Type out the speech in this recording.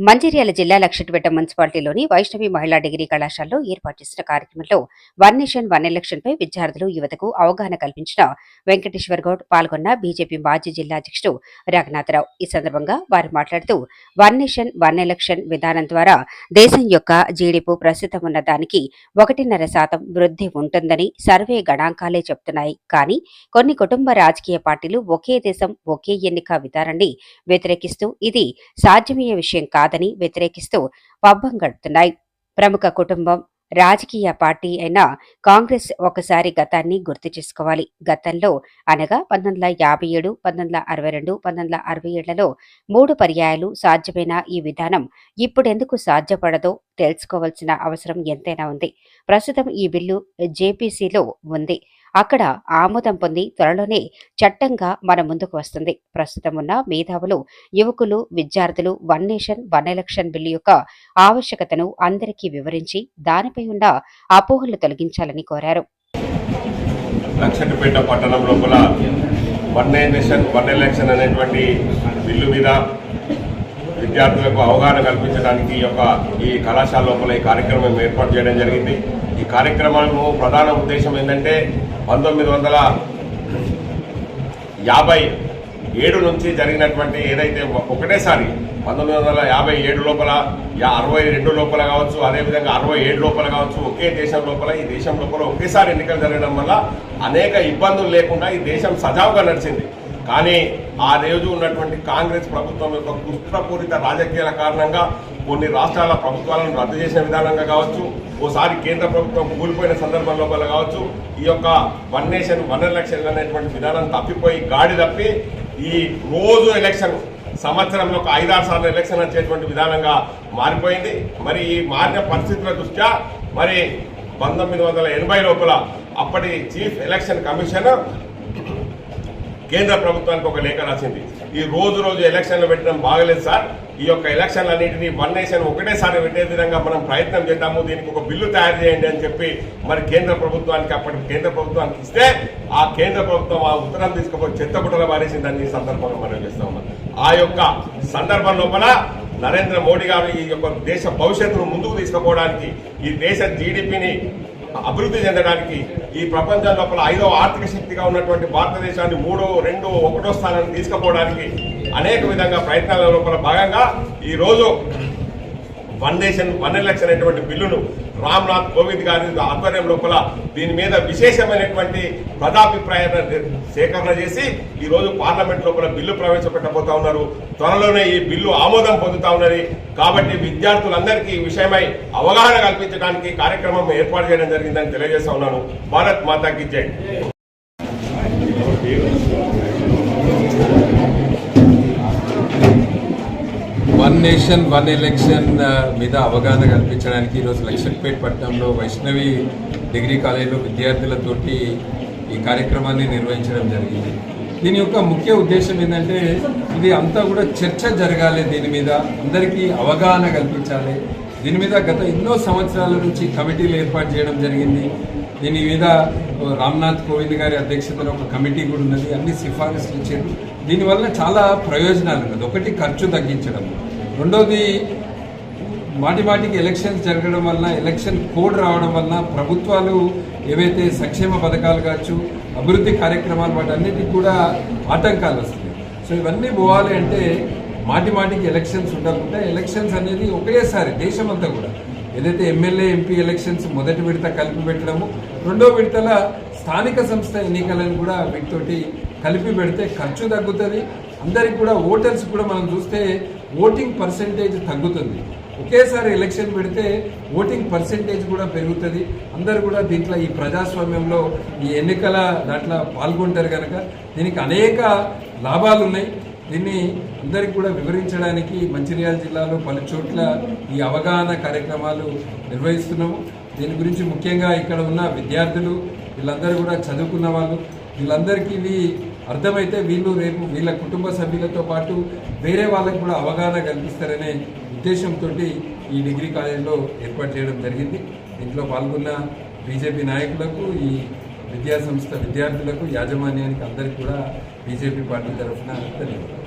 మంచిర్యాల జిల్లా లక్షటిపేట మున్సిపాలిటీలోని వైష్ణవి మహిళా డిగ్రీ కళాశాలలో ఏర్పాటు చేసిన కార్యక్రమంలో వన్ నేషన్ వన్ ఎలక్షన్ పై విద్యార్థులు యువతకు అవగాహన కల్పించిన వెంకటేశ్వర్ గౌడ్ పాల్గొన్న బీజేపీ మాజీ జిల్లా అధ్యక్షుడు రఘునాథరావు ఈ సందర్భంగా వారు మాట్లాడుతూ వన్ నేషన్ వన్ ఎలక్షన్ విధానం ద్వారా దేశం యొక్క జీడిపు ప్రస్తుతం ఉన్న దానికి ఒకటిన్నర శాతం వృద్ధి ఉంటుందని సర్వే గణాంకాలే చెబుతున్నాయి కానీ కొన్ని కుటుంబ రాజకీయ పార్టీలు ఒకే దేశం ఒకే ఎన్నిక విధానాన్ని వ్యతిరేకిస్తూ ఇది సాధ్యమయ్యే విషయం కాదు కాదని వ్యతిరేకిస్తూ పబ్బం గడుపుతున్నాయి ప్రముఖ కుటుంబం రాజకీయ పార్టీ అయిన కాంగ్రెస్ ఒకసారి గతాన్ని గుర్తు చేసుకోవాలి. గతంలో అనగా పంతొమ్మిది వందల యాభై ఏడు పంతొమ్మిది వందల అరవై రెండు పంతొమ్మిది వందల అరవై ఏళ్ళలో మూడు పర్యాయాలు సాధ్యమైన ఈ విధానం ఇప్పుడెందుకు సాధ్యపడదో తెలుసుకోవాల్సిన అవసరం ఎంతైనా ఉంది. ప్రస్తుతం ఈ బిల్లు జేపీసీలో ఉంది. అక్కడ ఆమోదం పొంది త్వరలోనే చట్టంగా మన ముందుకు వస్తుంది. ప్రస్తుతం ఉన్న మేధావులు యువకులు విద్యార్థులు one nation one election bill యొక్క ఆవశ్యకతను అందరికీ వివరించి దానిపై ఉన్న అపోహలు తొలగించాలని కోరారు. లక్షటిపేట పట్టణం లోపల వన్ నేషన్ వన్ ఎలక్షన్ అనేటువంటి బిల్లు మీద విద్యార్థులకు అవగాహన కల్పించడానికి ఈ యొక్క ఈ కళాశాల లోపల ఈ కార్యక్రమం ఏర్పాటు చేయడం జరిగింది. ఈ కార్యక్రమము ప్రధాన ఉద్దేశం ఏంటంటే పంతొమ్మిది వందల యాభై ఏడు నుంచి జరిగినటువంటి ఏదైతే ఒకటేసారి పంతొమ్మిది వందల యాభై ఏడు లోపల యా- అరవై రెండు లోపల కావచ్చు అదేవిధంగా అరవై ఏడు లోపల కావచ్చు ఒకే దేశం లోపల ఈ దేశం లోపల ఒకేసారి ఎన్నికలు జరగడం వల్ల అనేక ఇబ్బందులు లేకుండా ఈ దేశం సజావుగా నడిచింది. కానీ ఆ రోజు ఉన్నటువంటి కాంగ్రెస్ ప్రభుత్వం యొక్క కుట్రపూరిత రాజకీయాల కారణంగా కొన్ని రాష్ట్రాల ప్రభుత్వాలను రద్దు చేసిన విధానంగా కావచ్చు ఓసారి కేంద్ర ప్రభుత్వం కూలిపోయిన సందర్భం లోపల కావచ్చు ఈ యొక్క వన్ నేషన్ వన్ ఎలక్షన్ అనేటువంటి విధానం తప్పిపోయి గాడి తప్పి ఈ రోజు ఎలక్షన్ సంవత్సరంలో ఒక ఐదారు సార్లు ఎలక్షన్ వచ్చేటువంటి విధానంగా మారిపోయింది. మరి ఈ మారిన పరిస్థితుల దృష్ట్యా మరి పంతొమ్మిది వందల ఎనభై లోపల అప్పటి చీఫ్ ఎలక్షన్ కమిషనర్ కేంద్ర ప్రభుత్వానికి ఒక లేఖ రాసింది. ఈ రోజు రోజు ఎలక్షన్లు పెట్టడం బాగలేదు సార్. ఈ యొక్క ఎలక్షన్లన్నింటినీ వన్ నేషన్ ఒకటేసారి పెట్టే విధంగా మనం ప్రయత్నం చేద్దాము. దీనికి ఒక బిల్లు తయారు చేయండి అని చెప్పి మరి కేంద్ర ప్రభుత్వానికి అప్పటి కేంద్ర ప్రభుత్వానికి ఇస్తే ఆ కేంద్ర ప్రభుత్వం ఆ ఉత్తరం తీసుకుపోయి చెత్తబుట్టలో పారేసిందని ఈ సందర్భంగా మనం చేస్తా ఉన్నాం. ఆ యొక్క సందర్భం లోపల నరేంద్ర మోడీ గారు ఈ యొక్క దేశ భవిష్యత్తును ముందుకు తీసుకుపోవడానికి ఈ దేశ జీడిపిని అభివృద్ధి చెందడానికి ఈ ప్రపంచం లోపల ఐదవ ఆర్థిక శక్తిగా ఉన్నటువంటి భారతదేశాన్ని మూడో రెండో ఒకటో స్థానాన్ని తీసుకుపోవడానికి అనేక విధంగా ప్రయత్నాల లోపల భాగంగా ఈ రోజు వన్ నేషన్ వన్ ఎలక్షన్ అనేటువంటి బిల్లును రామ్నాథ్ కోవింద్ గారి ఆధ్వర్యం లోపల దీని మీద విశేషమైనటువంటి ప్రజాభిప్రాయాన్ని సేకరణ చేసి ఈరోజు పార్లమెంట్ లోపల బిల్లు ప్రవేశపెట్టబోతా ఉన్నారు. త్వరలోనే ఈ బిల్లు ఆమోదం పొందుతా ఉన్నది. కాబట్టి విద్యార్థులందరికీ ఈ విషయమై అవగాహన కల్పించడానికి కార్యక్రమం ఏర్పాటు చేయడం జరిగిందని తెలియజేస్తా ఉన్నాను. భారత్ మాతాకి జై. వన్ నేషన్ వన్ ఎలక్షన్ మీద అవగాహన కల్పించడానికి ఈరోజు లక్ష్మీపేట పట్టణంలో వైష్ణవి డిగ్రీ కాలేజీలో విద్యార్థులతోటి ఈ కార్యక్రమాన్ని నిర్వహించడం జరిగింది. దీని యొక్క ముఖ్య ఉద్దేశం ఏంటంటే ఇది అంతా కూడా చర్చ జరగాలి దీని మీద అందరికీ అవగాహన కల్పించాలి. దీని మీద గత ఎన్నో సంవత్సరాల నుంచి కమిటీలు ఏర్పాటు చేయడం జరిగింది. దీని మీద రామ్నాథ్ కోవింద్ గారి అధ్యక్షతన ఒక కమిటీ కూడా ఉన్నది అన్ని సిఫారసులు ఇచ్చారు. దీనివల్ల చాలా ప్రయోజనాలు ఉన్నది. ఒకటి ఖర్చు తగ్గించడం. రెండోది మాటి మాటికి ఎలక్షన్స్ జరగడం వలన ఎలక్షన్ కోడ్ రావడం వలన ప్రభుత్వాలు ఏవైతే సంక్షేమ పథకాలు కావచ్చు అభివృద్ధి కార్యక్రమాలు వాటన్నిటికి కూడా ఆటంకాలు వస్తున్నాయి. సో ఇవన్నీ పోవాలి అంటే మాటి మాటికి ఎలక్షన్స్ ఉండకుండా ఎలక్షన్స్ అనేది ఒకేసారి దేశమంతా కూడా. ఏదైతే ఎమ్మెల్యే ఎంపీ ఎలక్షన్స్ మొదటి విడత కలిపి పెట్టడము రెండో విడతల స్థానిక సంస్థ ఎన్నికలను కూడా వీటితోటి కలిపి పెడితే ఖర్చు తగ్గుతుంది. అందరికి కూడా ఓటర్స్ కూడా మనం చూస్తే ఓటింగ్ పర్సంటేజ్ తగ్గుతుంది. ఒకేసారి ఎలక్షన్ పెడితే ఓటింగ్ పర్సంటేజ్ కూడా పెరుగుతుంది. అందరు కూడా దీంట్లో ఈ ప్రజాస్వామ్యంలో ఈ ఎన్నికల దాంట్లో పాల్గొంటారు కనుక దీనికి అనేక లాభాలు ఉన్నాయి దీన్ని అందరికి కూడా వివరించడానికి మంచిర్యాల జిల్లాలో పలు చోట్ల ఈ అవగాహన కార్యక్రమాలు నిర్వహిస్తున్నాము. దీని గురించి ముఖ్యంగా ఇక్కడ ఉన్న విద్యార్థులు వీళ్ళందరూ కూడా చదువుకున్న వాళ్ళు వీళ్ళందరికీ ఇవి అర్థమైతే వీళ్ళు రేపు వీళ్ళ కుటుంబ సభ్యులతో పాటు వేరే వాళ్ళకు కూడా అవగాహన కల్పిస్తారనే ఉద్దేశంతో ఈ డిగ్రీ కాలేజీలో ఏర్పాటు చేయడం జరిగింది. దీంట్లో పాల్గొన్న బీజేపీ నాయకులకు ఈ విద్యాసంస్థ విద్యార్థులకు యాజమాన్యానికి అందరికీ కూడా బీజేపీ పార్టీ తరఫున ధన్యవాదాలు.